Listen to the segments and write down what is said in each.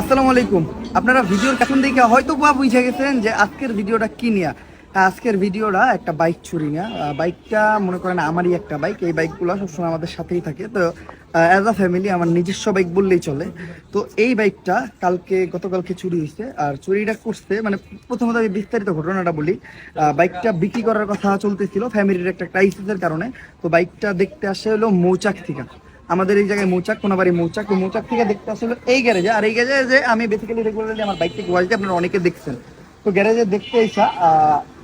আসসালামু আলাইকুম। আপনারা ভিডিওর এখন দেখে হয়তো বা বুঝে গেছেন যে আজকের ভিডিওটা কি নিয়া? আজকের ভিডিওটা একটা বাইক চুরি না বাইকটা মনে করেন আমারই একটা বাইক। এই বাইকগুলো সবসময় আমাদের সাথেই থাকে। তো অ্যাজ আ ফ্যামিলি আমার নিজস্ব বাইক বললেই চলে। তো এই বাইকটা কালকে, গতকালকে চুরি হয়েছে। আর চুরিটা করছে মানে প্রথমত আমি বিস্তারিত ঘটনাটা বলি। বাইকটা বিক্রি করার কথা চলতেছিল। ফ্যামিলির একটা ক্রাইসিসের কারণে। তো বাইকটা দেখতে আসে হলো মৌচাক থেকে। আমাদের এই জায়গায় মৌচাক, কোনাবাড়ি মৌচাক। তো মৌচাক থেকে দেখতে আসলে এই গ্যারেজে। আর এই গ্যারেজে যে আমি বেসিক্যালি রেগুলারলি আমার বাইক থেকে ওয়াজ আপনারা অনেকে দেখছেন। তো গ্যারেজে দেখতে এসা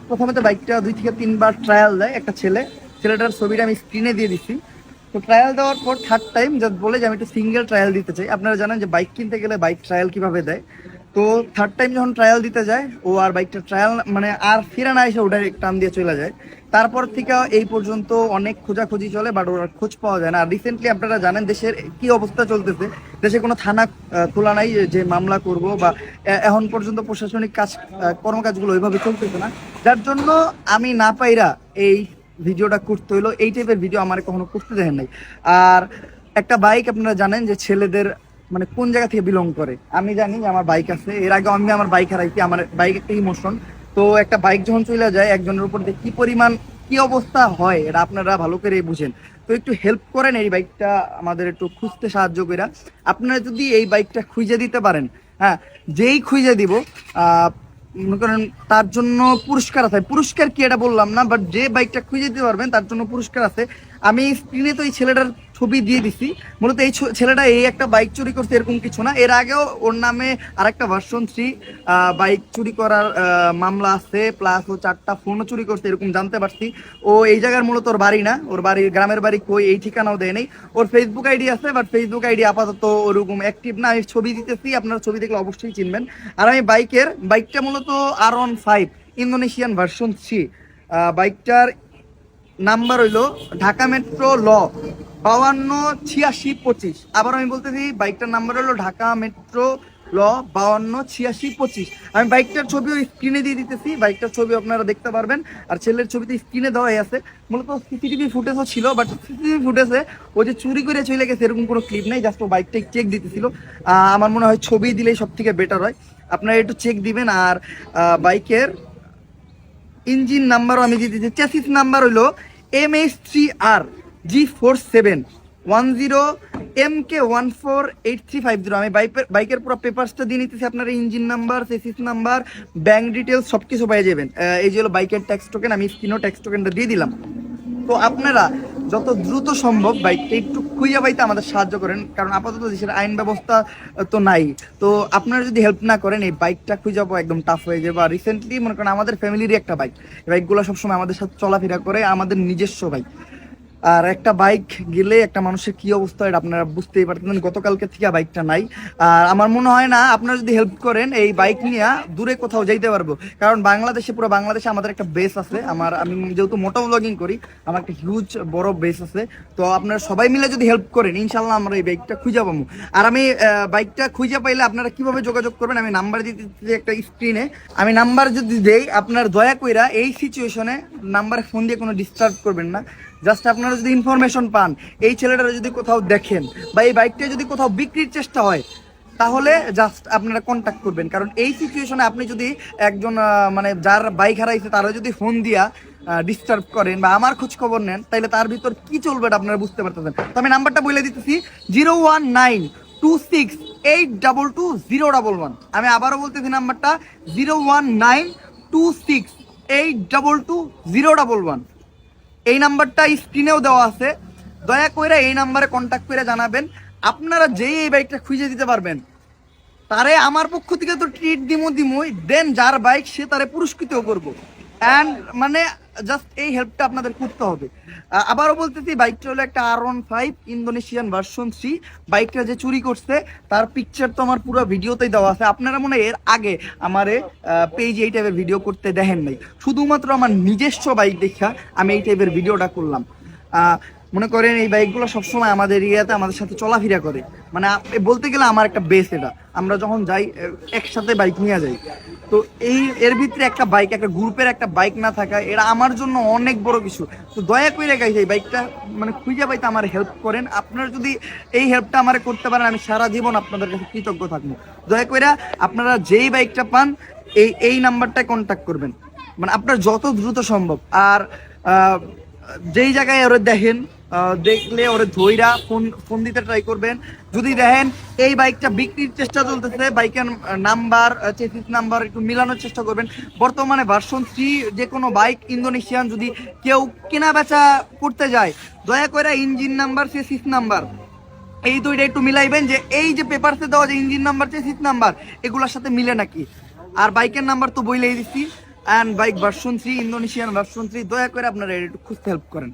প্রথমে তো বাইকটা দুই থেকে তিনবার ট্রায়াল দেয় একটা ছেলে। ছেলেটার ছবিটা আমি স্ক্রিনে দিয়ে দিচ্ছি তো ট্রায়াল দেওয়ার পর থার্ড টাইম জাস্ট বলে যে আমি একটু সিঙ্গেল ট্রায়াল দিতে চাই। আপনারা জানেন যে বাইক কিনতে গেলে বাইক ট্রায়াল কীভাবে দেয়। তো থার্ড টাইম যখন ট্রায়াল দিতে যায়, ও আর বাইকটা ট্রায়াল মানে আর ফিরে না এসে ওটার টান দিয়ে চলে যায়। তারপর থেকে এই পর্যন্ত অনেক খোঁজাখুঁজি চলে বাট ওর খোঁজ পাওয়া যায় না। আর রিসেন্টলি আপনারা জানেন দেশের কি অবস্থা চলতেছে। দেশে কোনো থানা খোলা নাই যে মামলা করব বা এখন পর্যন্ত প্রশাসনিক কাজ কর্মকাজগুলো ওইভাবে চলতেছে না। যার জন্য আমি না পাইরা এই ভিডিওটা করতে হইল। এই টাইপের ভিডিও আমার কখনো করতে দেখেন নাই। আর একটা বাইক আপনারা জানেন যে ছেলেদের মানে কোন জায়গা থেকে বিলং করে? আমি জানি আমার বাইক আছে। এর আগে আমি আমার বাইক হারাইছি। আমার বাইক একটা ইমোশন তো একটা বাইক যখন চলে যায়, একজনের উপর দিয়ে কি পরিমাণ, কি অবস্থা হয়, এটা আপনারা ভালো করে বুঝেন। তো একটু হেল্প করেন এই বাইকটা আমাদের একটু খুঁজতে সাহায্য করে আপনারা যদি এই বাইকটা খুঁজে দিতে পারেন হ্যাঁ যেই খুঁজে দিব মনে করেন তার জন্য পুরস্কার আছে। পুরস্কার কি এটা বললাম না বাট যে বাইকটা খুঁজে দিতে পারবেন, তার জন্য পুরস্কার আছে। আমি স্ক্রিনে তো এই ছেলেটার ছবি দিয়ে দিছি। মূলত এই ছেলেটা এই একটা বাইক চুরি করছে, এরকম কিছু না। এর আগেও ওর নামে আরেকটা ভার্সন থ্রি বাইক চুরি করার মামলা আছে প্লাস ও চারটা ফোনও চুরি করছে, এরকম জানতে পারছি। ও এই জায়গার মূলত ওর বাড়ি না। ওর বাড়ি গ্রামের বাড়ি কই, এই ঠিকানাও দেয় নেই। ওর ফেসবুক আইডি আছে বাট ফেসবুক আইডি আপাতত ওরকম অ্যাক্টিভ না। আমি ছবি দিতেছি, আপনারা ছবি দেখলে অবশ্যই চিনবেন। আর আমি বাইকের বাইকটা মূলত R one five Indonesian version three বাইকটার নাম্বার হইল ঢাকা মেট্রো ল বাউান্ন, ছিয়াশি, পঁচিশ। আবার আমি বলতেছি বাইকটার নাম্বার হলো ঢাকা মেট্রো ল, বাউান্ন, ছিয়াশি, পঁচিশ। আমি বাইকটার ছবিও স্ক্রিনে দিয়ে দিতেছি। বাইকটার ছবি আপনারা দেখতে পারবেন। আর ছেলের ছবিতে স্ক্রিনে দেওয়াই আছে। মূলত সিসিটিভি ফুটেজও ছিল, বাট সিসিটিভি ফুটেজে ও যে চুরি করে চলে গেছে, এরকম কোনো ক্লিপ নেই। জাস্ট ও বাইকটা চেক দিতেছিল। আমার মনে হয় ছবি দিলেই সব থেকে বেটার হয়। আপনারা একটু চেক দিবেন। আর বাইকের ইঞ্জিন নাম্বারও আমি দিয়ে দিচ্ছি। চ্যাসিস নাম্বার হলো M H three R G four seven one zero M K one four eight three five zero আমি বাইকের বাইকের পুরো পেপারসটা দিয়ে নিতেছি আপনার engine number chassis number bank details সব কিছু পেয়ে যাবেন। এই যে হলো বাইকের ট্যাক্স টোকেন আমি স্ক্রিনও ট্যাক্স টোকেনটা দিয়ে দিলাম। তো আপনারা যত দ্রুত সম্ভব বাইকটা একটু খুঁজে পাইতে আমাদের সাহায্য করেন, কারণ আপাতত দেশের আইন ব্যবস্থা তো নাই। তো আপনারা যদি হেল্প না করেন, এই বাইকটা খুঁজে পাওয়া একদম টাফ হয়ে যাবে। আর রিসেন্টলি মনে করেন আমাদের ফ্যামিলিরই একটা বাইক এই বাইকগুলো সবসময় আমাদের সাথে চলাফেরা করে, আমাদের নিজস্ব বাইক আর একটা বাইক গেলে একটা মানুষের কি অবস্থা এটা আপনারা বুঝতেই পারতেন গতকালকে থেকে বাইকটা নাই। আর আমার মনে হয় না, আপনারা যদি হেল্প করেন, এই বাইক নিয়ে দূরে কোথাও যাইতে পারব। কারণ বাংলাদেশে, পুরো বাংলাদেশে আমাদের একটা বেস আছে। আমার, আমি যেহেতু মোটো ব্লগিং করি, আমার একটা হিউজ বড় বেস আছে। তো আপনারা সবাই মিলে যদি হেল্প করেন ইনশাল্লাহ আমরা এই বাইকটা খুঁজে পাবো। আর আমি বাইকটা খুঁজে পাইলে আপনারা কীভাবে যোগাযোগ করবেন? আমি নাম্বার দিতে একটা স্ক্রিনে আমি নাম্বার যদি দেই, আপনার দয়া কইরা এই সিচুয়েশনে নাম্বারে ফোন দিয়ে কোনো ডিস্টার্ব করবেন না। জাস্ট আপনারা যদি ইনফরমেশন পান, এই ছেলেটারা যদি কোথাও দেখেন বা এই বাইকটা যদি কোথাও বিক্রির চেষ্টা হয়, তাহলে জাস্ট আপনারা কন্ট্যাক্ট করবেন। কারণ এই সিচুয়েশনে আপনি যদি একজন মানে যার বাইক হারাইছে, তারা যদি ফোন দিয়া ডিস্টার্ব করেন বা আমার খোঁজ খবর নেন তাহলে তার ভিতর কি চলবে আপনারা বুঝতে পারতেছেন। তো আমি নাম্বারটা বলে দিতেছি zero one nine two six eight double two zero double one আমি আবারও বলতেছি নাম্বারটা zero one nine two six eight double two zero double one এই নাম্বারটা স্ক্রিনেও দেওয়া আছে। দয়া করে এই নাম্বারে কন্ট্যাক্ট করে জানাবেন। আপনারা যেই এই বাইকটা খুঁজে দিতে পারবেন, তারে আমার পক্ষ থেকে তো ট্রিট দিমো দিমোই দেন যার বাইক সে তারে পুরস্কৃতও করব। অ্যান্ড মানে জাস্ট এই হেল্পটা আপনাদের করতে হবে। আবারও বলতেছি বাইকটা হলো একটা R one five Indonesian version three বাইকটা যে চুরি করছে, তার পিকচার তো আমার পুরো ভিডিওতেই দেওয়া আছে। আপনারা মনে এর আগে আমারে পেজ এই টাইপের ভিডিও করতে দেখেন নাই। শুধুমাত্র আমার নিজস্ব বাইক দেখা আমি এই টাইপের ভিডিওটা করলাম। মনে করেন এই বাইকগুলো সবসময় আমাদের এরিয়াতে আমাদের সাথে চলাফেরা করে। মানে বলতে গেলে আমার একটা বেস এটা। আমরা যখন যাই একসাথে বাইক নিয়ে যাই। তো এই, এর ভিতরে একটা বাইক একটা গ্রুপের একটা বাইক না থাকা এটা আমার জন্য অনেক বড় কিছু। তো দয়া করে গাইছে এই বাইকটা মানে খুঁজে পাইতে আমার হেল্প করেন। আপনারা যদি এই হেল্পটা আমার করতে পারেন, আমি সারা জীবন আপনাদের কাছে কৃতজ্ঞ থাকব। দয়া করে আপনারা যেই বাইকটা পান, এই এই নাম্বারটায় কন্ট্যাক্ট করবেন। মানে আপনার যত দ্রুত সম্ভব। আর যেই জায়গায় ওরা দেখেন দেখলে ওরে ধইরা ফোন ফোন দিতে ট্রাই করবেন। যদি দেখেন এই বাইকটা বিক্রির চেষ্টা চলতেছে বাইকের নাম্বার চেসিস নাম্বার একটু মিলানোর চেষ্টা করবেন। বর্তমানে ভার্সন থ্রি যে কোনো বাইক ইন্দোনেশিয়ান যদি কেউ কেনা বেচা করতে যায়, দয়া করে ইঞ্জিন নাম্বার চেসিস নাম্বার এই দুইটা একটু মিলাইবেন যে এই যে পেপারসে দেওয়া যে ইঞ্জিন নাম্বার চেসিস নাম্বার এগুলোর সাথে মিলে নাকি? আর বাইকের নাম্বার তো বইলেই দিচ্ছি and bike version three Indonesian version three দয়া করে আপনারা একটু খুঁজতে হেল্প করেন।